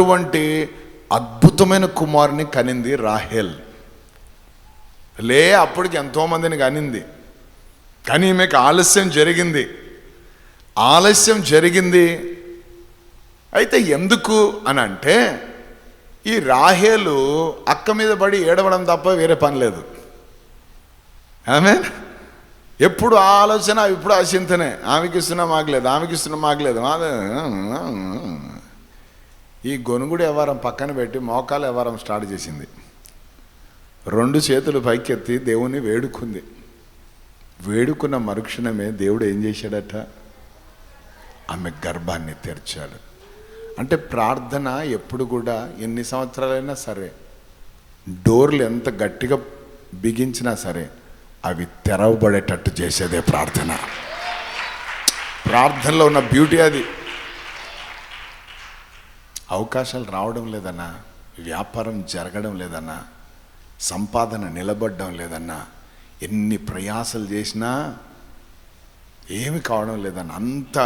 అటువంటి అద్భుతమైన కుమారుని కనింది రాహేల్. లే అప్పటికి ఎంతోమందిని కనింది. కానీ ఈమెకు ఆలస్యం జరిగింది. ఆలస్యం జరిగింది. అయితే ఎందుకు అని అంటే ఈ రాహేలు అక్క మీద పడి ఏడవడం తప్ప వేరే పని లేదు. ఆమె ఎప్పుడు ఆ ఆలోచన ఇప్పుడు ఆ చింతనే. ఆమెకి ఇస్తున్నా మాకలేదు ఆమెకి ఇస్తున్నా మాకలేదు ఈ గొనుగుడు వ్యవహారం పక్కన పెట్టి మోకాలు వ్యవహారం స్టార్ట్ చేసింది. రెండు చేతులు పైకెత్తి దేవుణ్ణి వేడుకుంది. వేడుకున్న మరుక్షణమే దేవుడు ఏం చేశాడట? ఆమె గర్భాన్ని తెరిచాడు. అంటే ప్రార్థన ఎప్పుడు కూడా ఎన్ని సంవత్సరాలైనా సరే డోర్లు ఎంత గట్టిగా బిగించినా సరే అవి తెరవబడేటట్టు చేసేదే ప్రార్థన. ప్రార్థనలో ఉన్న బ్యూటీ అది. అవకాశాలు రావడం లేదన్నా వ్యాపారం జరగడం లేదన్నా సంపాదన నిలబడడం లేదన్నా ఎన్ని ప్రయాసలు చేసినా ఏమి కావడం లేదన్నా అంత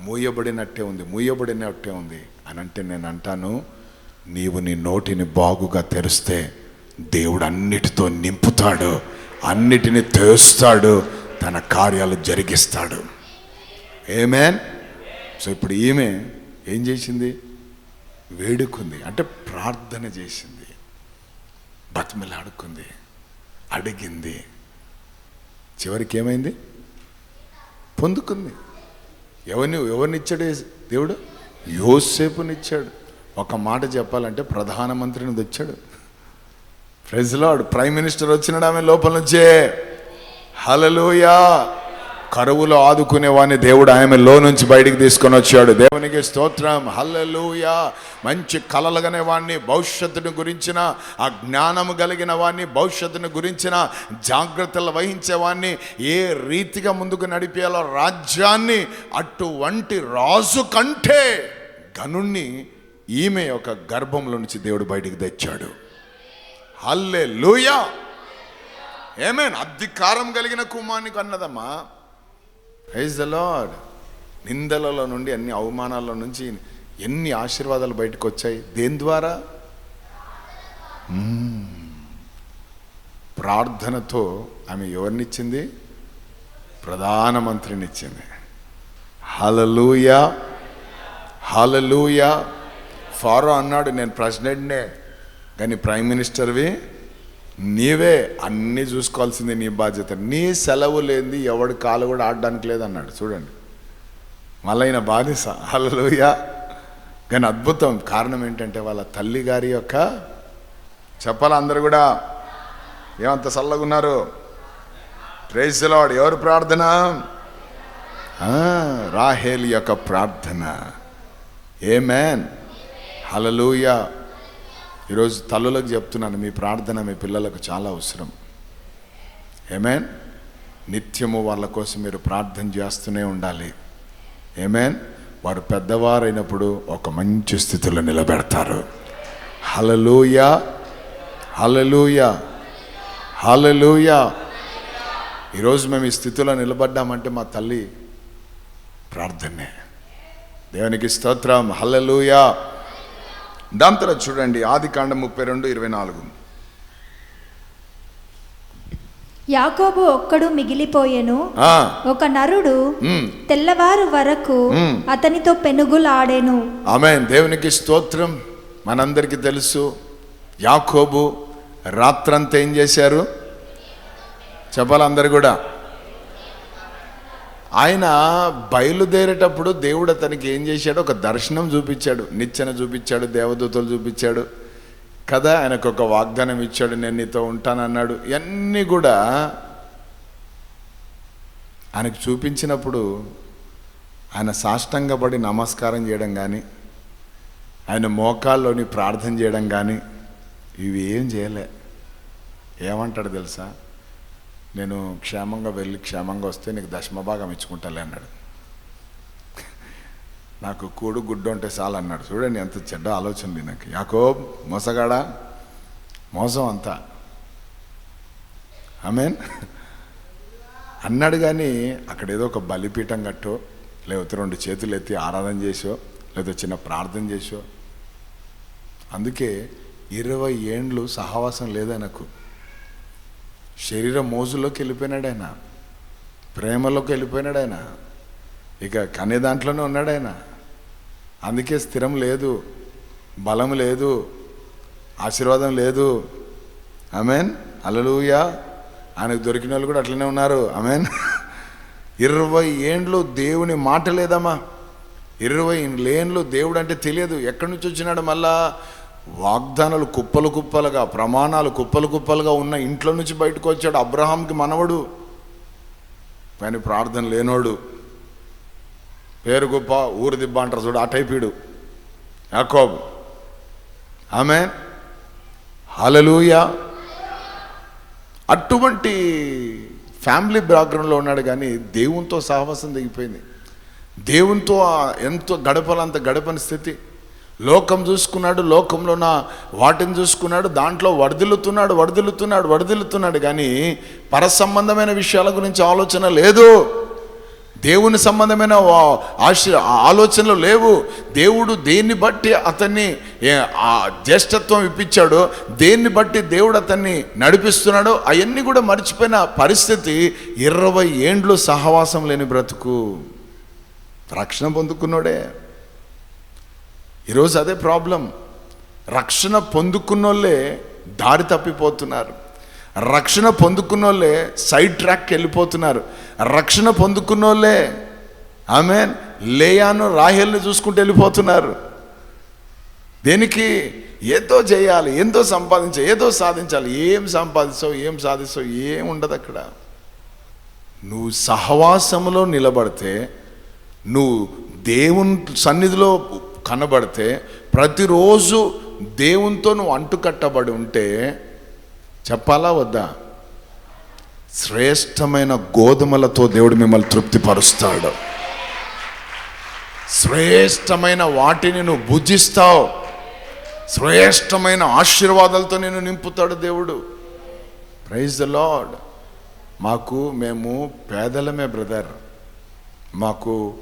మూయబడినట్టే ఉంది మూయబడినట్టే ఉంది అని అంటే నేను అంటాను నీవు నీ నోటిని బాగుగా తెరిస్తే దేవుడు అన్నిటితో నింపుతాడు అన్నిటిని తెరుస్తాడు తన కార్యాలు జరిగిస్తాడు. ఏమేన్ సో ఇప్పుడు ఈమె ఏం చేసింది? వేడుకుంది. అంటే ప్రార్థన చేసింది. బతిమలాడుకుంది. అడిగింది. చివరికి ఏమైంది? పొందుకుంది. ఎవరిని ఎవరినిచ్చాడు దేవుడు? యోసేపునిచ్చాడు. ఒక మాట చెప్పాలంటే ప్రధానమంత్రిని తెచ్చాడు. ప్రెజ్లాడ్ ప్రైమ్ మినిస్టర్ వచ్చినాడు ఆమె లోపల నుంచే. హలలోయా కరువులో ఆదుకునే వాడిని దేవుడు ఆమెలో నుంచి బయటికి తీసుకొని వచ్చాడు. దేవునికి స్తోత్రం. హల్లెలూయా మంచి కలలుగనే వాడిని భవిష్యత్తును గురించిన ఆ జ్ఞానము కలిగిన వాడిని భవిష్యత్తును గురించిన జాగ్రత్తలు వహించేవాడిని ఏ రీతిగా ముందుకు నడిపేయాలో రాజ్యాన్ని అటువంటి రాజు కంటే గనుణ్ణి ఈమె యొక్క గర్భంలో నుంచి దేవుడు బయటికి తెచ్చాడు. హల్లే లూయా ఏమేన్? అధికారం కలిగిన కుమార్ని కన్నదమ్మా. ఐజ్ ద లాడ్ నిందలలో నుండి అన్ని అవమానాల నుంచి ఎన్ని ఆశీర్వాదాలు బయటకు వచ్చాయి? దేని ద్వారా? ప్రార్థనతో ఆమె ఎవరినిచ్చింది? ప్రధానమంత్రినిచ్చింది. హలలుయా హలలుయా ఫారో అన్నాడు నేను ప్రెసిడెంట్నే కానీ ప్రైమ్ మినిస్టర్వి నీవే అన్నీ చూసుకోవాల్సింది నీ బాధ్యత. నీ సెలవు లేనిది ఎవడి కాలు కూడా ఆడడానికి లేదన్నాడు. చూడండి. మళ్ళీ బానిస. హలలుయా కానీ అద్భుతం. కారణం ఏంటంటే వాళ్ళ తల్లి గారి యొక్క చెప్పాలి అందరు కూడా? ఏమంత చల్లగా ఉన్నారు? ప్రేజ్ ఎవరు ప్రార్థన? రాహేల్ యొక్క ప్రార్థన. ఏ మ్యాన్ హలలుయా ఈరోజు తల్లులకు చెప్తున్నాను మీ ప్రార్థన మీ పిల్లలకు చాలా అవసరం. ఏమేన్ నిత్యము వాళ్ళ కోసం మీరు ప్రార్థన చేస్తూనే ఉండాలి. ఏమేన్ వారు పెద్దవారైనప్పుడు ఒక మంచి స్థితిలో నిలబెడతారు. హలలూయ హలలుయా హలలూయ ఈరోజు మేము ఈ స్థితిలో నిలబడ్డామంటే మా తల్లి ప్రార్థనే. దేవునికి స్తోత్రం. హల్లెలూయా. దాని తర్వాత చూడండి ఆది కాండం ముప్పై రెండు ఇరవై నాలుగు. యాకోబు ఒక్కడు మిగిలిపోయెను. ఒక నరుడు తెల్లవారు వరకు. అతనితో పెనుగులాడెను. ఆమేన్. దేవునికి స్తోత్రం. మనందరికీ తెలుసు. యాకోబు రాత్రంతా ఏం చేశారు? చెప్పాలి అందరు కూడా? ఆయన బయలుదేరేటప్పుడు దేవుడు అతనికి ఏం చేశాడు? ఒక దర్శనం చూపించాడు. నిచ్చెన చూపించాడు. దేవదూతలు చూపించాడు. కదా ఆయనకు ఒక వాగ్దానం ఇచ్చాడు నేను నీతో ఉంటానన్నాడు. ఇవన్నీ కూడా ఆయనకు చూపించినప్పుడు ఆయన సాష్టంగపడి నమస్కారం చేయడం కానీ ఆయన మోకాల్లోని ప్రార్థన చేయడం కానీ ఇవి ఏం చేయలే. ఏమంటాడు తెలుసా? నేను క్షేమంగా వెళ్ళి క్షేమంగా వస్తే నీకు దశమభాగం ఇచ్చుకుంటాలే అన్నాడు. నాకు కూడు గుడ్డు ఉంటే చాలు అన్నాడు. చూడండి ఎంత చెడ్డ ఆలోచన ఉంది నాకు యాకో మోసగాడా? మోసం అంతా. ఆమెన్? అన్నాడు కానీ అక్కడ ఏదో ఒక బలిపీఠం కట్టో లేకపోతే రెండు చేతులు ఎత్తి ఆరాధన చేసో లేకపోతే చిన్న ప్రార్థన చేసో. అందుకే ఇరవై ఏండ్లు సహవాసం లేదనకు. శరీర మోజులోకి వెళ్ళిపోయినాడు ఆయన ప్రేమలోకి వెళ్ళిపోయినాడు ఆయన ఇక కనే దాంట్లోనే ఉన్నాడు ఆయన అందుకే స్థిరం లేదు బలం లేదు ఆశీర్వాదం లేదు. అమెన్ అలలుయా ఆయనకు దొరికిన వాళ్ళు కూడా అట్లనే ఉన్నారు. అమెన్ ఇరవై ఏండ్లు దేవుని మాట లేదమ్మా. ఇరవై లేన్లు దేవుడు అంటే తెలియదు. ఎక్కడి నుంచి వచ్చినాడు మళ్ళా? వాగ్దానాలు కుప్పలు కుప్పలుగా ప్రమాణాలు కుప్పలు కుప్పలుగా ఉన్న ఇంట్లో నుంచి బయటకు వచ్చాడు అబ్రహాంకి మనవడు. కానీ ప్రార్థన లేనోడు. పేరు గొప్ప ఊరు దిబ్బ అంటారు చూడు ఆ టైపీడు యాకోబ్. ఆమె హలలుయా అటువంటి ఫ్యామిలీ బ్యాక్గ్రౌండ్లో ఉన్నాడు కానీ దేవునితో సహవాసం దిగిపోయింది దేవునితో ఎంతో గడపలంత గడపని స్థితి. లోకం చూసుకున్నాడు లోకంలో నా వాటిని చూసుకున్నాడు దాంట్లో వడదిల్లుతున్నాడు వడదిల్లుతున్నాడు వడదిల్లుతున్నాడు కానీ పరసంబంధమైన విషయాల గురించి ఆలోచన లేదు. దేవుని సంబంధమైన ఆశ ఆలోచనలు లేవు. దేవుడు దేన్ని బట్టి అతన్ని ఆ జ్యేష్ఠత్వం ఇప్పించాడో దేన్ని బట్టి దేవుడు అతన్ని నడిపిస్తున్నాడో అవన్నీ కూడా మర్చిపోయిన పరిస్థితి ఇరవై ఏండ్లు సహవాసం లేని బ్రతుకు. రక్షణ పొందుకున్నోడే. ఈరోజు అదే ప్రాబ్లం. రక్షణ పొందుకున్నోళ్ళే దారి తప్పిపోతున్నారు. రక్షణ పొందుకున్నోళ్ళే సైడ్ ట్రాక్కి వెళ్ళిపోతున్నారు. రక్షణ పొందుకున్నోళ్ళే. ఆమె లేయాను రాహేల్ని చూసుకుంటూ వెళ్ళిపోతున్నారు. దేనికి? ఏదో చేయాలి ఎంతో సంపాదించాలి ఏదో సాధించాలి. ఏం సంపాదిస్తావు ఏం సాధిస్తావు ఏం ఉండదు అక్కడ. నువ్వు సహవాసంలో నిలబడితే నువ్వు దేవుని సన్నిధిలో కనబడితే ప్రతిరోజు దేవునితో నువ్వు అంటుకట్టబడి ఉంటే చెప్పాలా వద్దా? శ్రేష్టమైన గోధుమలతో దేవుడు మిమ్మల్ని తృప్తిపరుస్తాడు. శ్రేష్టమైన వాటిని నువ్వు భుజిస్తావు. శ్రేష్టమైన ఆశీర్వాదాలతో నేను నింపుతాడు దేవుడు. ప్రైజ్ ద లాడ్ మాకు మేము పేదలమే బ్రదర్ మాకు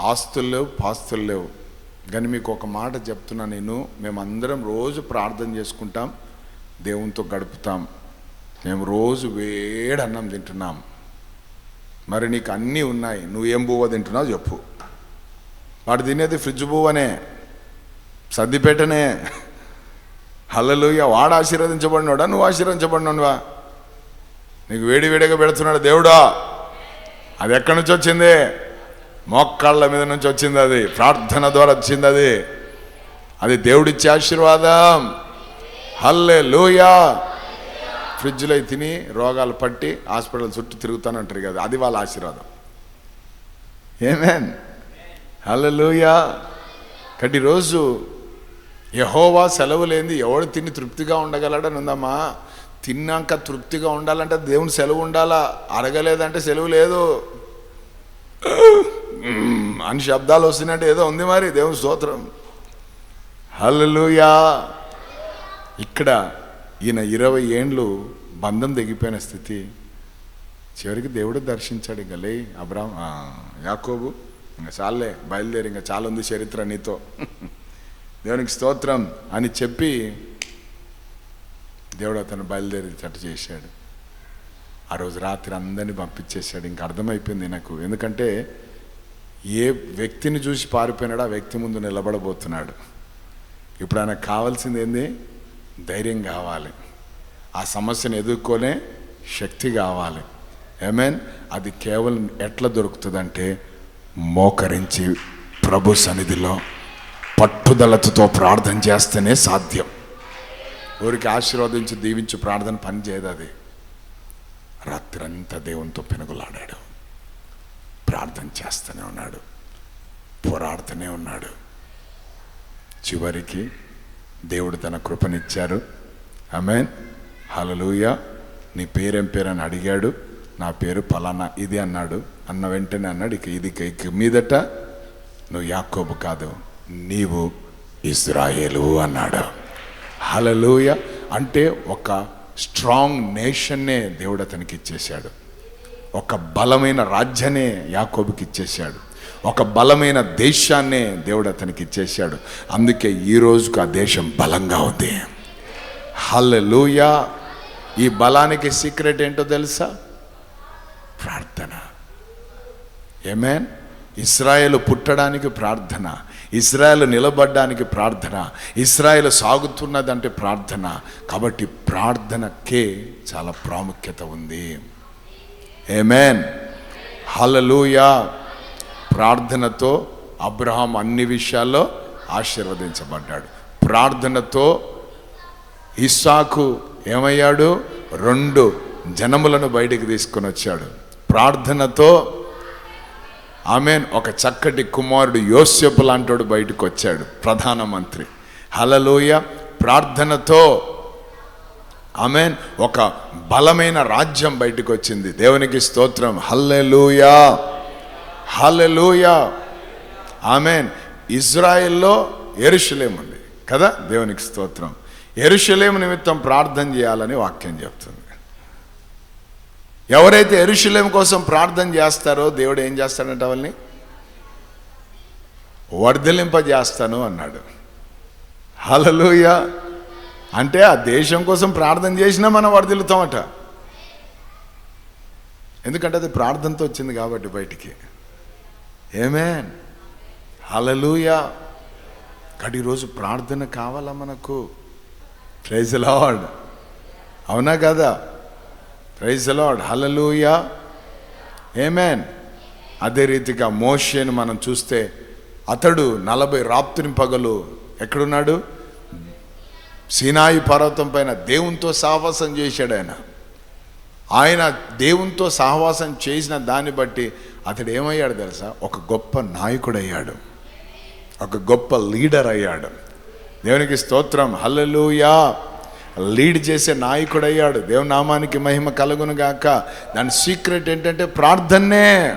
ఆస్తులు లేవు పాస్తులు లేవు. కానీ మీకు ఒక మాట చెప్తున్నా నేను. మేమందరం రోజు ప్రార్థన చేసుకుంటాం. దేవునితో గడుపుతాం. మేము రోజు వేడి అన్నం తింటున్నాం. మరి నీకు అన్నీ ఉన్నాయి. నువ్వు ఏం బువ్వ తింటున్నావు చెప్పు. వాడు తినేది ఫ్రిడ్జ్ బువ్వనే సర్దిపేటనే. హల్లలుయ వాడు ఆశీర్వదించబడినోడా? నువ్వు ఆశీర్వదించబడినవా నీకు వేడి వేడిగా పెడుతున్నాడు దేవుడా. అది ఎక్కడి నుంచి వచ్చింది? మోకాళ్ళ మీద నుంచి వచ్చింది అది. ప్రార్థన ద్వారా వచ్చింది అది. అది దేవుడిచ్చే ఆశీర్వాదం. హల్లే లూయా ఫ్రిడ్జ్లో తిని రోగాలు పట్టి హాస్పిటల్ చుట్టూ తిరుగుతానంటారు కదా అది వాళ్ళ ఆశీర్వాదం. ఏమేన్ హల్లెలూయా కటి రోజు యహోవా సెలవు లేని ఎవడు తిని తృప్తిగా ఉండగలడని ఉందమ్మా. తిన్నాక తృప్తిగా ఉండాలంటే దేవుని సెలవు ఉండాలా? అడగలేదంటే సెలవు లేదు. అని శబ్దాలు వస్తున్నాయంటే ఏదో ఉంది మరి దేవుని స్తోత్రం. హల్లెలూయా ఇక్కడ ఈయన ఇరవై ఏండ్లు బంధం తెగిపోయిన స్థితి. చివరికి దేవుడు దర్శించాడు ఇంకా లే అబ్రాహ్మ యాకోబు ఇంకా చాలే బయలుదేరి ఇంకా చాలా ఉంది చరిత్ర నీతో. దేవునికి స్తోత్రం అని చెప్పి దేవుడు అతను బయలుదేరి చట్ట చేశాడు. ఆ రోజు రాత్రి అందరినీ పంపించేశాడు. ఇంకా అర్థమైపోయింది నాకు ఎందుకంటే ఏ వ్యక్తిని చూసి పారిపోయినాడో ఆ వ్యక్తి ముందు నిలబడబోతున్నాడు. ఇప్పుడు ఆయనకు కావాల్సింది ఏంది? ధైర్యం కావాలి. ఆ సమస్యను ఎదుర్కొనే శక్తి కావాలి. ఏమేన్ అది కేవలం ఎట్లా దొరుకుతుందంటే మోకరించి ప్రభు సన్నిధిలో పట్టుదలతో ప్రార్థన చేస్తేనే సాధ్యం. ఊరికి ఆశీర్వదించి దీవించి ప్రార్థన పని చేయదు అది. రాత్రంతా దేవునితో పెనుగులాడాడు. ప్రార్థన చేస్తూనే ఉన్నాడు. పోరాడుతూనే ఉన్నాడు. చివరికి దేవుడు తన కృపనిచ్చారు. ఆమెన్. హలలుయ నీ పేరేం పేరు అని అడిగాడు. నా పేరు పలానా ఇది అన్నాడు. అన్న వెంటనే అన్నాడు ఇక ఇది ఇక- మీదట నువ్వు యాకోబు కాదు నీవు ఇజ్రాయేలు అన్నాడు. హలలుయ అంటే ఒక స్ట్రాంగ్ నేషన్నే దేవుడు అతనికి ఇచ్చేశాడు. ఒక బలమైన రాజ్యనే యాకోబుకి ఇచ్చేశాడు. ఒక బలమైన దేశాన్నే దేవుడు అతనికి ఇచ్చేశాడు. అందుకే ఈ రోజుకు ఆ దేశం బలంగా ఉంది. హల్లెలూయా. ఈ బలానికి సీక్రెట్ ఏంటో తెలుసా? ప్రార్థన. ఏమేన్ ఇస్రాయేల్ పుట్టడానికి ప్రార్థన. ఇస్రాయేల్ నిలబడ్డానికి ప్రార్థన. ఇస్రాయేల్ సాగుతున్నదంటే ప్రార్థన. కాబట్టి ప్రార్థనకే చాలా ప్రాముఖ్యత ఉంది. ఏమేన్ హలలుయా ప్రార్థనతో అబ్రహాం అన్ని విషయాల్లో ఆశీర్వదించబడ్డాడు. ప్రార్థనతో ఇస్సాకు ఏమయ్యాడు? రెండు జనములను బయటికి తీసుకొని వచ్చాడు. ప్రార్థనతో ఆమెన్ ఒక చక్కటి కుమారుడు యోస్యపు లాంటోడు బయటకు వచ్చాడు ప్రధానమంత్రి హలలోయ ప్రార్థనతో ఆమెన్ ఒక బలమైన రాజ్యం బయటకు వచ్చింది. దేవునికి స్తోత్రం. హల్లెలూయా. హల్లెలూయా. ఆమెన్. ఇజ్రాయెల్లో ఎరుషలేం ఉంది. కదా? దేవునికి స్తోత్రం. ఎరుషలేం నిమిత్తం ప్రార్థన చేయాలని వాక్యం చెప్తుంది. ఎవరైతే ఎరుషలేం కోసం ప్రార్థన చేస్తారో దేవుడు ఏం చేస్తాడంట వాళ్ళని? వర్ధలింపజేస్తాను అన్నాడు. హలలుయ అంటే ఆ దేశం కోసం ప్రార్థన చేసినా మనం వర్ధిల్లుతామట. ఎందుకంటే అది ప్రార్థనతో వచ్చింది కాబట్టి బయటికి. ఏమేన్ హలలుయా కాబట్టి ఈరోజు ప్రార్థన కావాలా మనకు? ప్రైజ్ లాడ్ అవునా కదా? ప్రైజ్ లాడ్ హలలుయా ఏమేన్ అదే రీతిగా మోషేను మనం చూస్తే అతడు నలభై రాత్రి పగలు ఎక్కడున్నాడు? సీనాయి పర్వతం పైన దేవునితో సహవాసం చేశాడు ఆయన. ఆయన దేవునితో సహవాసం చేసిన దాన్ని బట్టి అతడు ఏమయ్యాడు తెలుసా? ఒక గొప్ప నాయకుడు అయ్యాడు ఒక గొప్ప లీడర్ అయ్యాడు. దేవునికి స్తోత్రం. హల్లలుయా. లీడ్ చేసే నాయకుడు అయ్యాడు దేవునామానికి మహిమ కలుగును గాక. దాని సీక్రెట్ ఏంటంటే ప్రార్థనే.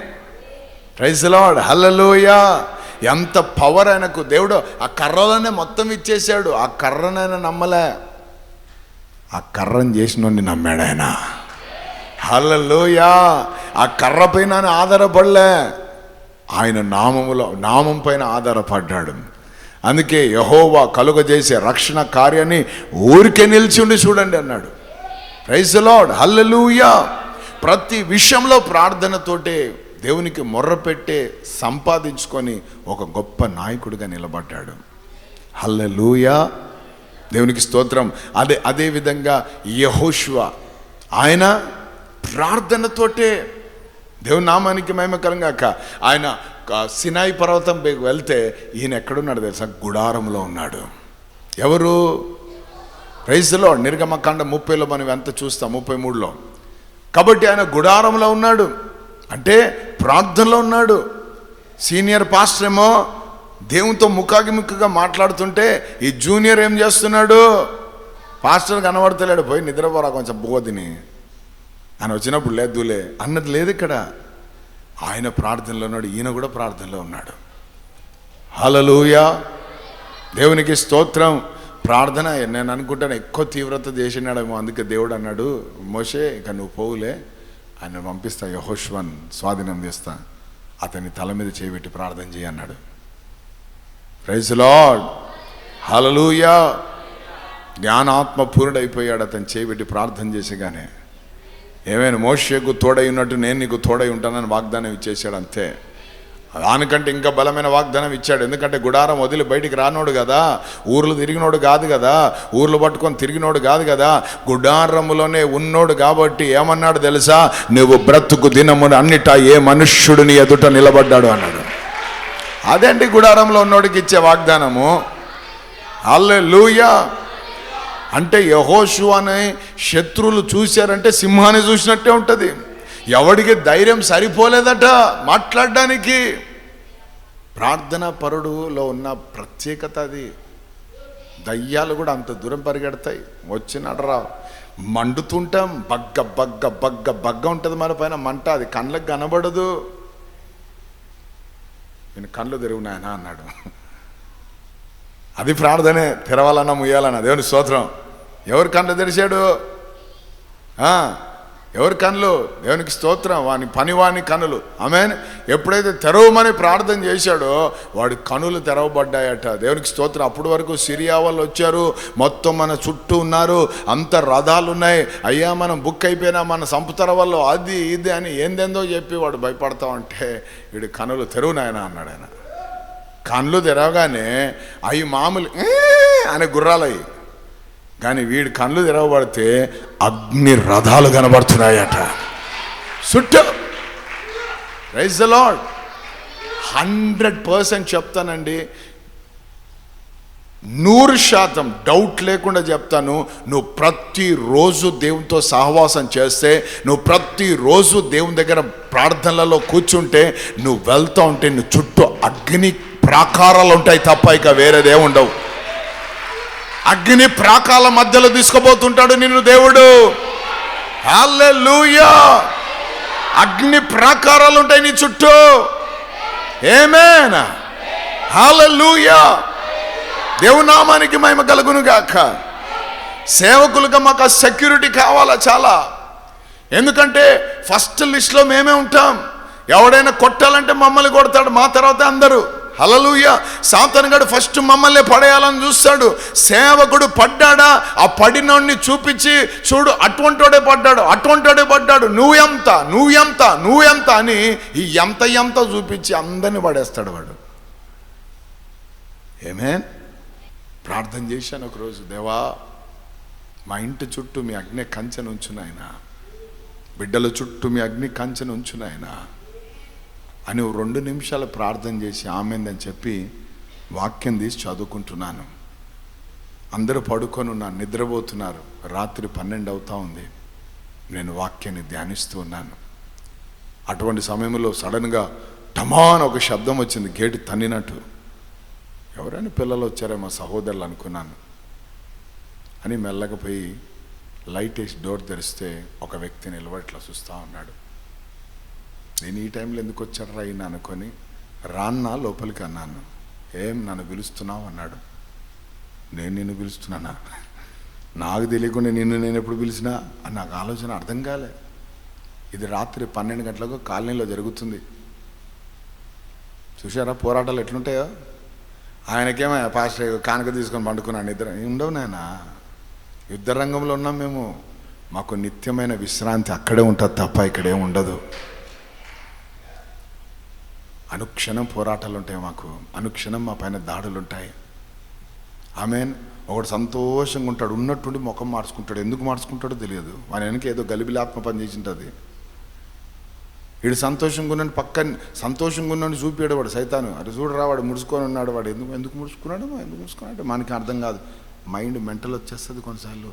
Praise Lord hallelujah. ఎంత పవర్ ఆయనకు. దేవుడు ఆ కర్రలోనే మొత్తం ఇచ్చేసాడు ఆ కర్రనైనా నమ్మలే. ఆ కర్రను చేసినోడిని నమ్మాడు ఆయన. హల్లెలూయా. ఆ కర్ర పైన ఆధారపడలే. ఆయన నామములో నామం పైన ఆధారపడ్డాడు. అందుకే యహోవా కలుగజేసే రక్షణ కార్యాన్ని ఊరికే నిలిచి ఉండి చూడండి అన్నాడు. ప్రైజ్ లార్డ్ హల్లెలూయా ప్రతి విషయంలో ప్రార్థనతోటే దేవునికి మొర్రపెట్టే సంపాదించుకొని ఒక గొప్ప నాయకుడిగా నిలబడ్డాడు. హల్లెలూయా దేవునికి స్తోత్రం. అదే అదేవిధంగా యహోష్వ ఆయన ప్రార్థనతోటే దేవుని నామానికి మహిమకరంగాక ఆయన సినాయి పర్వతం పైకి వెళ్తే ఈయన ఎక్కడున్నాడు తెలుసా? గుడారంలో ఉన్నాడు. ఎవరు? ప్రైజ్లో నిర్గమకాండ ముప్పైలో మనం ఎంత చూస్తాం? ముప్పై మూడులో కాబట్టి ఆయన గుడారంలో ఉన్నాడు. అంటే ప్రార్థనలో ఉన్నాడు. సీనియర్ పాస్టర్ ఏమో దేవునితో ముఖాగిముఖిగా మాట్లాడుతుంటే ఈ జూనియర్ ఏం చేస్తున్నాడు? పాస్టర్ కనబడతలేడు. పోయి నిద్రపోరా కొంచెం బోధిని. ఆయన వచ్చినప్పుడు లేదులే అన్నది లేదు ఇక్కడ. ఆయన ప్రార్థనలో ఉన్నాడు ఈయన కూడా ప్రార్థనలో ఉన్నాడు. హలలుయా దేవునికి స్తోత్రం. ప్రార్థన నేను అనుకుంటాను ఎక్కువ తీవ్రత చేసినాడేమో అందుకే దేవుడు అన్నాడు మోషే ఇక నువ్వు పోవులే. ఆయన పంపిస్తా యహోష్వన్ స్వాధీనం చేస్తా. అతని తల మీద చేపెట్టి ప్రార్థన చేయి అన్నాడు. ప్రైజ్ లార్డ్ హలలుయా జ్ఞానాత్మ పూర్ణుడైపోయాడు అతను చేయబెట్టి ప్రార్థన చేసేగానే. ఏమైనా మోషకు తోడై ఉన్నట్టు నేను నీకు తోడై ఉంటానని వాగ్దానం ఇచ్చేసాడు అంతే. దానికంటే ఇంకా బలమైన వాగ్దానం ఇచ్చాడు. ఎందుకంటే గుడారం వదిలి బయటికి రానోడు కదా ఊర్లు తిరిగినోడు కాదు కదా ఊర్లు పట్టుకొని తిరిగినోడు కాదు కదా గుడారములోనే ఉన్నోడు కాబట్టి ఏమన్నాడు తెలుసా? నువ్వు బ్రతుకు దినమును అన్నిటా ఏ మనుష్యుడిని ఎదుట నిలబడ్డాడు అన్నాడు. అదేంటి గుడారంలో ఉన్నోడికి ఇచ్చే వాగ్దానము? అల్లే అంటే యహోషు అనే శత్రువులు చూశారంటే సింహాన్ని చూసినట్టే ఉంటుంది. ఎవడికి ధైర్యం సరిపోలేదట మాట్లాడడానికి. ప్రార్థన పరుడులో ఉన్న ప్రత్యేకత అది. దయ్యాలు కూడా అంత దూరం పరిగెడతాయి. వచ్చినడరా మండుతుంటాం. బగ్గ బగ్గ బగ్గ బగ్గ ఉంటుంది మన పైన మంట. అది కళ్ళకు కనబడదు. నేను కళ్ళు తెరుగునాయనా అన్నాడు. అది ప్రార్థనే. తెరవాలన్నా ముయ్యాలన్నా. దేవుని స్తోత్రం. ఎవరు కళ్ళు తెరిచాడు? ఎవరి కనులు దేవునికి స్తోత్రం వాని పనివాని కనులు. ఆమె ఎప్పుడైతే తెరవమని ప్రార్థన చేశాడో వాడి కనులు తెరవబడ్డాయట. దేవునికి స్తోత్రం. అప్పటి వరకు సిరియా వాళ్ళు వచ్చారు. మొత్తం మన చుట్టూ ఉన్నారు. అంత రథాలు ఉన్నాయి. అయ్యా మనం బుక్ అయిపోయినా మన సంపుతర వల్ల అది ఇది అని ఏందేందో చెప్పి వాడు భయపడతా ఉంటే వీడి కనులు తెరువునాయన అన్నాడు ఆయన. కనులు తెరవగానే అవి మామూలు అనే గుర్రాలయ్యి కానీ వీడి కళ్ళు తెరవబడితే అగ్ని రథాలు కనబడుతున్నాయట. చుట్టూ praise the Lord hundred percent చెప్తానండి. నూరు శాతం డౌట్ లేకుండా చెప్తాను. నువ్వు ప్రతిరోజు దేవునితో సహవాసం చేస్తే నువ్వు ప్రతిరోజు దేవుని దగ్గర ప్రార్థనలలో కూర్చుంటే నువ్వు వెళ్తూ ఉంటే నువ్వు చుట్టూ అగ్ని ప్రాకారాలు ఉంటాయి తప్ప ఇక వేరేదే ఉండవు అగ్ని ప్రాకాల మధ్యలో తీసుకుపోతుంటాడు నిన్ను దేవుడు. హల్లెలూయా! అగ్ని ప్రాకారాలు ఉంటాయి నీ చుట్టూ. ఏమేనా హల్లెలూయా! దేవునామానికి మహిమ కలుగును గాక. సేవకులుగా మాకు ఆ సెక్యూరిటీ కావాలా చాలా. ఎందుకంటే ఫస్ట్ లిస్ట్లో మేమే ఉంటాం. ఎవడైనా కొట్టాలంటే మమ్మల్ని కొడతాడు మా తర్వాత అందరూ. హలలుయ సాతనగాడు ఫస్ట్ మమ్మల్ని పడేయాలని చూస్తాడు. సేవకుడు పడ్డాడా? ఆ పడినోడిని చూపించి చూడు అటువంటోడే పడ్డాడు అటువంటోడే పడ్డాడు. నువ్వెంత నువ్వెంత నువ్వెంత అని ఈ ఎంత ఎంత చూపించి అందరిని పడేస్తాడు వాడు. ఏమే ప్రార్థన చేశాను ఒకరోజు దేవా మా ఇంటి చుట్టూ మీ అగ్ని కంచెను ఉంచునాయన బిడ్డల చుట్టూ మీ అగ్ని కంచెను ఉంచునాయన అని రెండు నిమిషాలు ప్రార్థన చేసి ఆమెందని చెప్పి వాక్యం తీసి చదువుకుంటున్నాను. అందరూ పడుకొని ఉన్నారు నిద్రపోతున్నారు. రాత్రి పన్నెండు అవుతా ఉంది. నేను వాక్యాన్ని ధ్యానిస్తూ ఉన్నాను. అటువంటి సమయంలో సడన్గా టమాన్ ఒక శబ్దం వచ్చింది గేటు తన్నినట్టు. ఎవరైనా పిల్లలు వచ్చారేమో సహోదరులు అనుకున్నాను. అని మెల్లగాపోయి లైట్ వేసి డోర్ తెరిస్తే ఒక వ్యక్తి నిలబడి ఇట్లా చూస్తూ ఉన్నాడు. నేను ఈ టైంలో ఎందుకు వచ్చాడు అయినా అనుకొని రాన్నా లోపలికి అన్నాను. ఏం నన్ను పిలుస్తున్నావు? అన్నాడు. నేను నిన్ను పిలుస్తున్నానా? నాకు తెలియకుండా నిన్ను నేను ఎప్పుడు పిలిచినా? అని నాకు ఆలోచన అర్థం కాలే. ఇది రాత్రి పన్నెండు గంటలకు కాలనీలో జరుగుతుంది. చూసారా పోరాటాలు ఎట్లుంటాయో? ఆయనకేమో పాస్టర్ కానుక తీసుకొని పండుకున్నాను నిద్ర ఉండవు నాయన. యుద్ధ రంగంలో ఉన్నాం మేము. మాకు నిత్యమైన విశ్రాంతి అక్కడే ఉంటుంది తప్ప ఇక్కడే ఉండదు. అనుక్షణం పోరాటాలు ఉంటాయి మాకు. అనుక్షణం మా పైన దాడులు ఉంటాయి ఆమెన్. ఒకడు సంతోషంగా ఉంటాడు ఉన్నట్టుండి ముఖం మార్చుకుంటాడు. ఎందుకు మార్చుకుంటాడో తెలియదు. మన వెనక ఏదో గలిబిలాత్మ పని చేసింటుంది. వీడు సంతోషంగా ఉన్నాడు పక్కన సంతోషంగా ఉన్నాడు చూపాడు వాడు సైతాను. అటు చూడరా వాడు ముడుచుకొని ఉన్నాడు వాడు. ఎందుకు ఎందుకు ముడుచుకున్నాడు ఎందుకు ముడుచుకున్నాడు? మనకి అర్థం కాదు. మైండ్ మెంటల్ వచ్చేస్తుంది కొన్నిసార్లు.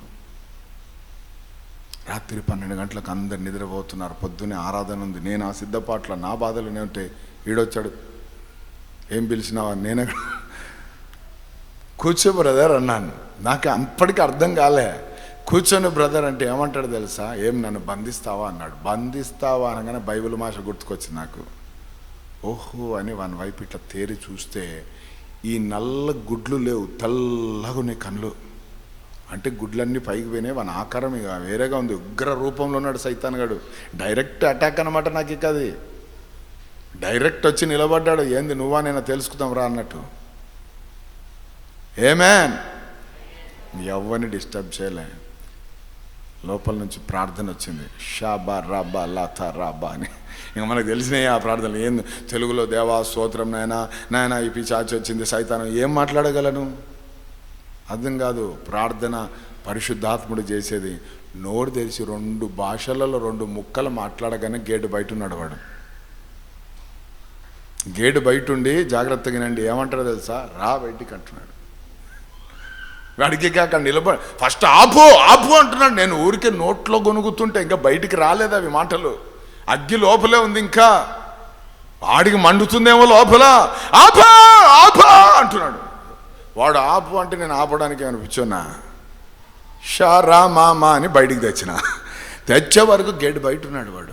రాత్రి పన్నెండు గంటలకు అందరు నిద్రపోతున్నారు. పొద్దున్నే ఆరాధన ఉంది. నేను ఆ సిద్ధపాట్ల నా బాధలు ఉంటే ఈడొచ్చాడు. ఏం పిలిచినావా? నేనే కూర్చో బ్రదర్ అన్నాను. నాకు అప్పటికి అర్థం కాలే. కూర్చొని బ్రదర్ అంటే ఏమంటాడు తెలుసా? ఏం నన్ను బంధిస్తావా అన్నాడు. బంధిస్తావా అనగానే బైబిల్ మాష గుర్తుకొచ్చింది నాకు. ఓహో అని వన్ వైపు ఇట్లా తేరి చూస్తే ఈ నల్ల గుడ్లు లేవు. తెల్లగునే కళ్ళు. అంటే గుడ్లన్నీ పైకి పోయినాయి. వాని ఆకారం ఇక వేరేగా ఉంది. ఉగ్ర రూపంలో ఉన్నాడు సైతాన్ గడు. డైరెక్ట్ అటాక్ అనమాట నాకు ఇక అది. డైరెక్ట్ వచ్చి నిలబడ్డాడు. ఏంది నువ్వా నేను తెలుసుకుందాం రా అన్నట్టు. ఏమేన్? ఎవరిని డిస్టర్బ్ చేయలే. లోపల నుంచి ప్రార్థన వచ్చింది. షాబా రాబా లాతా రాబా అని. ఇంక మనకు తెలిసినాయి ఆ ప్రార్థనలు. ఏం తెలుగులో దేవా స్తోత్రం నాయన నాయన ఈ పిచాచి వచ్చింది సైతానం. ఏం మాట్లాడగలను? అర్థం కాదు. ప్రార్థన పరిశుద్ధాత్ముడు చేసేది. నోరు తెరిచి రెండు భాషలలో రెండు ముక్కలు మాట్లాడగానే గేటు బయట ఉన్నాడు వాడు. గేటు బయట ఉండి జాగ్రత్తగా నండి ఏమంటారో తెలుసా? రా బయటికి అంటున్నాడు. వాడికి కాక నిలబ ఫస్ట్ ఆపు ఆపు అంటున్నాడు. నేను ఊరికే నోట్లో గొనుగుతుంటే ఇంకా బయటికి రాలేదు అవి మాటలు. అగ్గి లోపలే ఉంది ఇంకా. వాడికి మండుతుందేమో లోపల. ఆపా ఆపా అంటున్నాడు. వాడు ఆపు అంటే నేను ఆపడానికి అనిపించున్నా షా రా మా మా అని బయటికి తెచ్చిన. తెచ్చే వరకు గేట్ బయట ఉన్నాడు వాడు.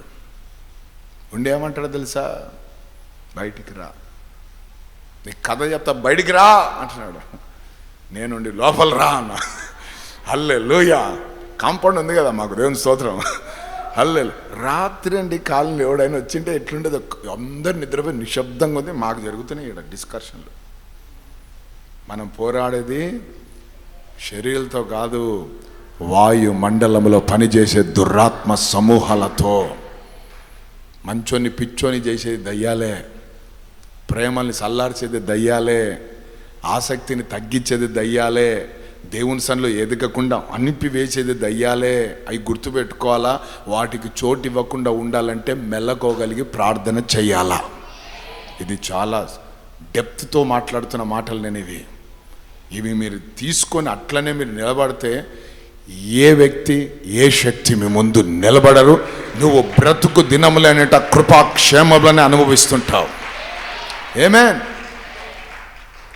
ఉండి తెలుసా? బయటికి రా. నీ కథ చెప్తా బయటికి రా అంటున్నాడు. నేనుండి లోపల రా అన్న. అల్లే లూయ కాంపౌండ్ ఉంది కదా మాకు దేవుని స్తోత్రం. హల్లే రాత్రి అండి కాలనీ ఎవడైనా వచ్చింటే ఎట్లుండేది అందరు నిద్రపోయి నిశ్శబ్దంగా ఉంది. మాకు జరుగుతున్నాయి ఇక్కడ డిస్కషన్లు. మనం పోరాడేది శరీరంతో కాదు వాయు మండలంలో పనిచేసే దురాత్మ సమూహాలతో. మంచోని పిచ్చోని చేసేది దయ్యాలే. ప్రేమల్ని చల్లార్చేది దయ్యాలే ఆసక్తిని తగ్గించేది దయ్యాలే దేవుని సన్లో ఎదగకుండా అనిపివేసేది దయ్యాలే అవి గుర్తుపెట్టుకోవాలా? వాటికి చోటు ఇవ్వకుండా ఉండాలంటే మెల్లకోగలిగి ప్రార్థన చెయ్యాలా ఇది చాలా డెప్త్తో మాట్లాడుతున్న మాటలు నేను ఇవి. ఇవి మీరు తీసుకొని అట్లనే మీరు నిలబడితే ఏ వ్యక్తి ఏ శక్తి మీ ముందు నిలబడరు. నువ్వు బ్రతుకు దినములనేట కృపాక్షేమములని అనుభవిస్తుంటావు. ఏమే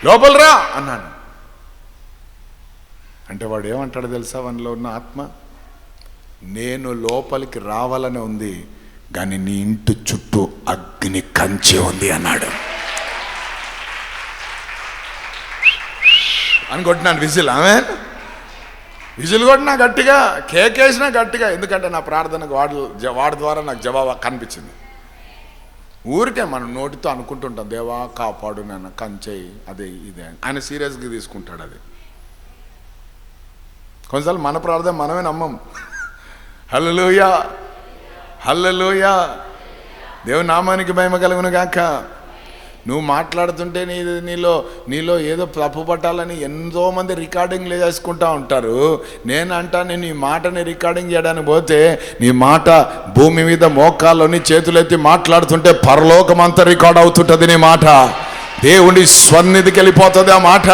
లోపలరా అన్నాను. అంటే వాడు ఏమంటాడు తెలుసా? వానిలో ఉన్న ఆత్మ? నేను లోపలికి రావాలని ఉంది కానీ నీ ఇంటి చుట్టూ అగ్ని కంచె ఉంది అన్నాడు. అనుకుంటున్నాను విజిల్. ఆమె విజిల్ కొట్టినా గట్టిగా కేకేసినా గట్టిగా ఎందుకంటే నా ప్రార్థనకు వాడు వాడి ద్వారా నాకు జవాబు కనిపించింది. ఊరికే మనం నోటితో అనుకుంటుంటాం దేవా కాపాడు నన్ను కంచేయి అదే ఇదే. ఆయన సీరియస్గా తీసుకుంటాడు అది. కొన్నిసార్లు మన ప్రార్థన మనమే నమ్మం. హల్లెలూయా! హల్లెలూయా! దేవుని నామానికి భయమ కలుగును గాక నువ్వు మాట్లాడుతుంటే నీ నీలో నీలో ఏదో తప్పు పట్టాలని ఎంతోమంది రికార్డింగ్ రికార్డింగ్లు చేసుకుంటా ఉంటారు. నేను అంటాను నేను మాటని రికార్డింగ్ చేయడానికి పోతే నీ మాట భూమి మీద మోకాల్లోని చేతులెత్తి మాట్లాడుతుంటే పరలోకం అంతా రికార్డ్ అవుతుంటుంది నీ మాట. దేవుడి స్వన్నిధికి వెళ్ళిపోతుంది ఆ మాట.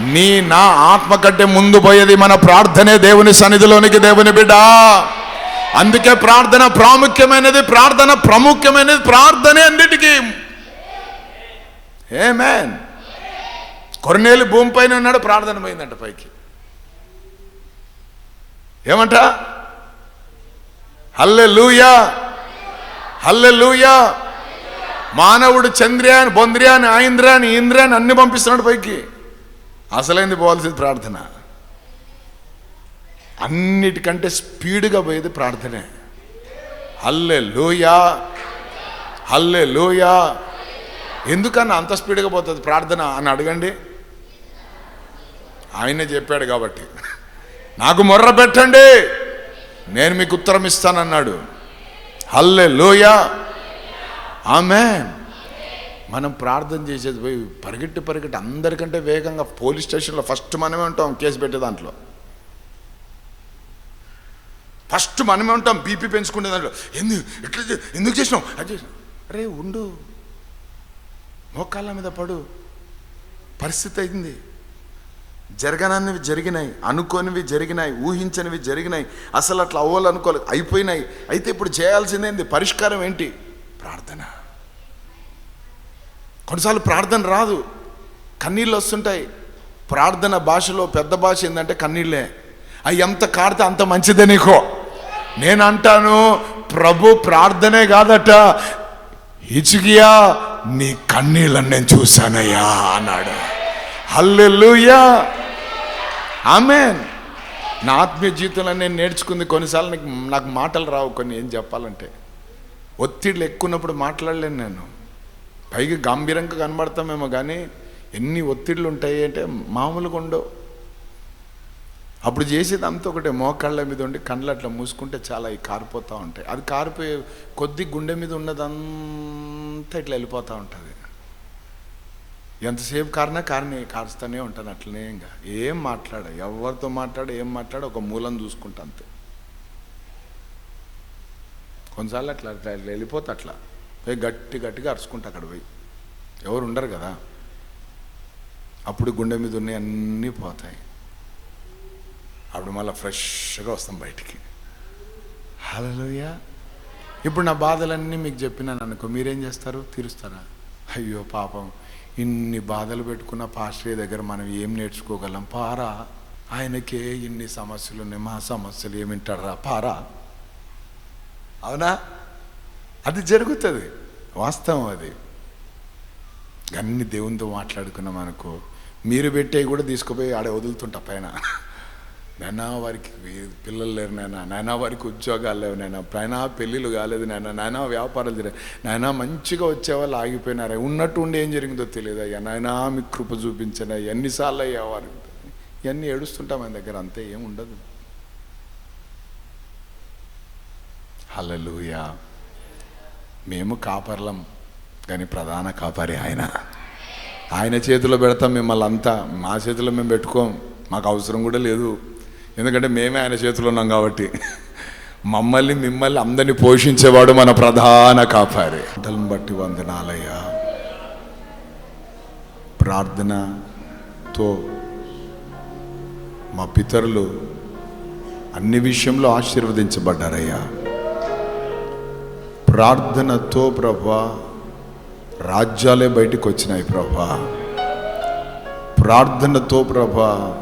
నీ నా ఆత్మ కంటే ముందు పోయేది మన ప్రార్థనే దేవుని సన్నిధిలోనికి దేవుని బిడ్డ. అందుకే ప్రార్థన ప్రాముఖ్యమైనది ప్రార్థన ప్రాముఖ్యమైనది ప్రార్థనే అన్నిటికీ. ఏ మ్యాన్ కొరనేలు భూమి పైన ఉన్నాడు ప్రార్థన పోయిందంట పైకి. ఏమంట? హల్లె లూయా హల్లె లూయా మానవుడు చంద్రయాన్ బొంద్రయాన్ ఆయింద్రాన్ ఇంద్రాన్ అన్ని పంపిస్తున్నాడు పైకి. అసలైంది పోవాల్సింది ప్రార్థన. అన్నిటికంటే స్పీడ్గా పోయేది ప్రార్థనే. హల్లె లూయా హల్లె లూయా ఎందుకన్నా అంత స్పీడ్గా పోతుంది ప్రార్థన అని అడగండి? ఆయనే చెప్పాడు కాబట్టి. నాకు మొర్ర పెట్టండి. నేను మీకు ఉత్తరం ఇస్తానన్నాడు. హల్లే లోయా ఆమె మనం ప్రార్థన చేసేది పోయి పరిగెట్టి పరిగెట్టి అందరికంటే వేగంగా పోలీస్ స్టేషన్లో ఫస్ట్ మనమే ఉంటాం కేసు పెట్టే దాంట్లో. ఫస్ట్ మనమే ఉంటాం బీపీ పెంచుకునే దాంట్లో. ఎందుకు? ఎట్లా ఎందుకు చేసినాం అది అరే ఉండు. మోకాళ్ళ మీద పడు. పరిస్థితి అయింది. జరగనన్నవి జరిగినాయి అనుకోనివి జరిగినాయి ఊహించనివి జరిగినాయి. అసలు అట్లా అవ్వాలనుకోలే అయిపోయినాయి. అయితే ఇప్పుడు చేయాల్సిందేంది పరిష్కారం ఏంటి? ప్రార్థన. కొన్నిసార్లు ప్రార్థన రాదు. కన్నీళ్ళు వస్తుంటాయి. ప్రార్థన భాషలో పెద్ద భాష ఏంటంటే కన్నీళ్ళే. అవి ఎంత కాడితే అంత మంచిదే నీకో. నేను అంటాను ప్రభు ప్రార్థనే కాదట. హిచికియా నీ కన్నీళ్ళని నేను చూశానయ్యా అన్నాడు. Hallelujah amen. నా ఆత్మీయ జీవితంలో నేను నేర్చుకుంది కొన్నిసార్లు నాకు నాకు మాటలు రావు కొన్ని ఏం చెప్పాలంటే. ఒత్తిళ్ళు ఎక్కున్నప్పుడు మాట్లాడలేను నేను. పైగా గంభీరంగా కనబడతామేమో కానీ ఎన్ని ఒత్తిళ్ళు ఉంటాయి అంటే మామూలుగా ఉండవు. అప్పుడు చేసేది అంత ఒకటే. మోకాళ్ళ మీద ఉండి కళ్ళు అట్లా మూసుకుంటే చాలా అవి కారిపోతూ ఉంటాయి. అది కారిపోయే కొద్ది గుండె మీద ఉన్నదంతా ఇట్లా వెళ్ళిపోతూ ఉంటుంది. ఎంతసేపు కారినా కారిని కారుస్తూనే ఉంటాను అట్లనే ఇంకా. ఏం మాట్లాడ ఎవరితో మాట్లాడ ఏం మాట్లాడ ఒక మూలం చూసుకుంటా అంతే. కొన్నిసార్లు అట్లా అట్లా అట్లా వెళ్ళిపోతా అట్లా. పోయి గట్టి గట్టిగా అరుచుకుంటా అక్కడ పోయి. ఎవరు ఉండరు కదా. అప్పుడు గుండె మీద ఉన్నాయి అన్నీ పోతాయి. అప్పుడు మళ్ళీ ఫ్రెష్గా వస్తాం బయటికి. హలోయ ఇప్పుడు నా బాధలన్నీ మీకు చెప్పినాను అనుకో మీరేం చేస్తారు? తీరుస్తారా? అయ్యో పాపం ఇన్ని బాధలు పెట్టుకున్న పాస్టర్ దగ్గర మనం ఏం నేర్చుకోగలం? పారా. ఆయనకే ఇన్ని సమస్యలు ఉన్నాయి మా సమస్యలు ఏమింటారా పారా. అవునా? అది జరుగుతుంది. వాస్తవం అది. అన్ని దేవునితో మాట్లాడుకున్నాం అనుకో మీరు పెట్టే కూడా తీసుకుపోయి ఆడ వదులుతుంటా పైన. నాయనా వారికి పిల్లలు లేరు నాయన నాయనా వారికి ఉద్యోగాలు లేవు నాయన నాయనా పెళ్ళిళ్ళు కాలేదు నాయన నాయనా వ్యాపారాలు జరిగాయి నాయనా మంచిగా వచ్చేవాళ్ళు ఆగిపోయినారా. ఉన్నట్టు ఉండి ఏం జరిగిందో తెలియదు అయ్యా. నాయనా మీకు కృప చూపించండి ఎన్నిసార్లు అయ్యా వారికి ఇవన్నీ ఏడుస్తుంటాం మన దగ్గర. అంతే ఏం ఉండదు. హలలుయా మేము కాపర్లం కానీ ప్రధాన కాపరి ఆయన. ఆయన చేతిలో పెడతాం మిమ్మల్ని అంతా. మా చేతిలో మేము పెట్టుకోం. మాకు అవసరం కూడా లేదు. ఎందుకంటే మేమే ఆయన చేతిలో ఉన్నాం కాబట్టి. మమ్మల్ని మిమ్మల్ని అందరినీ పోషించేవాడు మన ప్రధాన కాపారి. అంటలను బట్టి వందనాలయ్యా. ప్రార్థనతో మా పితరులు అన్ని విషయంలో ఆశీర్వదించబడ్డారయ్యా. ప్రార్థనతో ప్రభా రాజ్యాలే బయటికి వచ్చినాయి ప్రభా. ప్రార్థనతో ప్రభా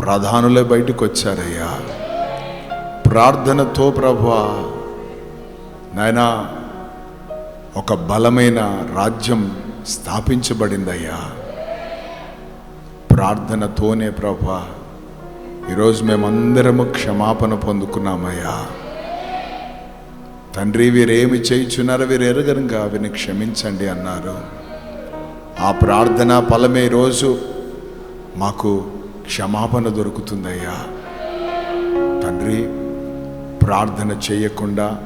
ప్రధానులే బయటకు వచ్చారయ్యా. ప్రార్థనతో ప్రభా నాయనా ఒక బలమైన రాజ్యం స్థాపించబడిందయ్యా. ప్రార్థనతోనే ప్రభా ఈరోజు మేమందరము క్షమాపణ పొందుకున్నామయ్యా. తండ్రి వీరేమి చేయుచున్నారో వీరు ఎరగరుగా వీరిని క్షమించండి అన్నారు. ఆ ప్రార్థన ఫలమే రోజు మాకు క్షమాపణ దొరుకుతుందయ్యా. తండ్రి ప్రార్థన చేయకుండా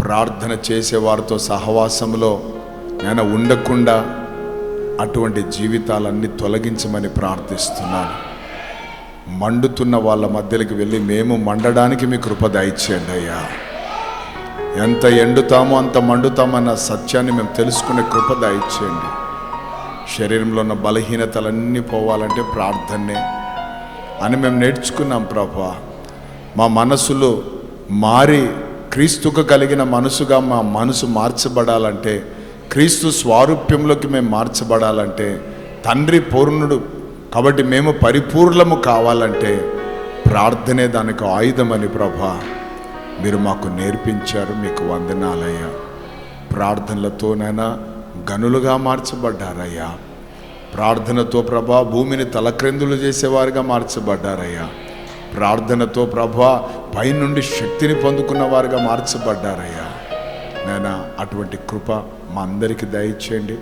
ప్రార్థన చేసేవారితో సహవాసంలో నేను ఉండకుండా అటువంటి జీవితాలన్నీ తొలగించమని ప్రార్థిస్తున్నాను. మండుతున్న వాళ్ళ మధ్యలోకి వెళ్ళి మేము మండడానికి మీ కృప దయచేయండి అయ్యా. ఎంత ఎండుతామో అంత మండుతామన్న సత్యాన్ని మేము తెలుసుకునే కృప దయచేయండి. శరీరంలో ఉన్న బలహీనతలన్నీ పోవాలంటే ప్రార్థనే అని మేము నేర్చుకున్నాం ప్రభా. మా మనసులు మారి క్రీస్తుకు కలిగిన మనసుగా మా మనసు మార్చబడాలంటే క్రీస్తు స్వారూప్యంలోకి మేము మార్చబడాలంటే తండ్రి పూర్ణుడు కాబట్టి మేము పరిపూర్ణము కావాలంటే ప్రార్థనే దానికి ఆయుధమని ప్రభా. మీరు మాకు నేర్పించారు మీకు వందనాలయ్యా. ప్రార్థనలతోనైనా గనులుగా మార్చబడ్డారయ్యా. ప్రార్థనతో ప్రభా భూమిని తలక్రిందులు చేసేవారుగా మార్చబడ్డారయ్యా. ప్రార్థనతో ప్రభా పైనుండి శక్తిని పొందుకున్న వారుగా మార్చబడ్డారయ్యా. నేను అటువంటి కృప మా అందరికీ దయచేయండి.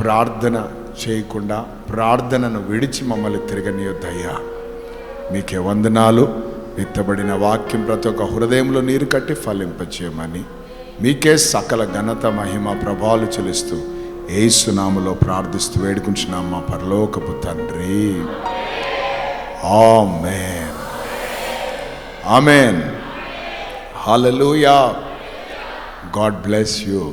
ప్రార్థన చేయకుండా ప్రార్థనను విడిచి మమ్మల్ని తిరగనియొద్దయ్యా. మీకే వందనాలు. విత్తబడిన వాక్యం ప్రతి ఒక్క హృదయంలో నీరు కట్టి ఫలింపచేయమని మీకే సకల ఘనత మహిమ ప్రభావాలు చెలుస్తూ ఏసునాములో ప్రార్థిస్తూ వేడుకుంటున్నాం మా పరలోకపు తండ్రి. Amen. Amen. Hallelujah God bless you.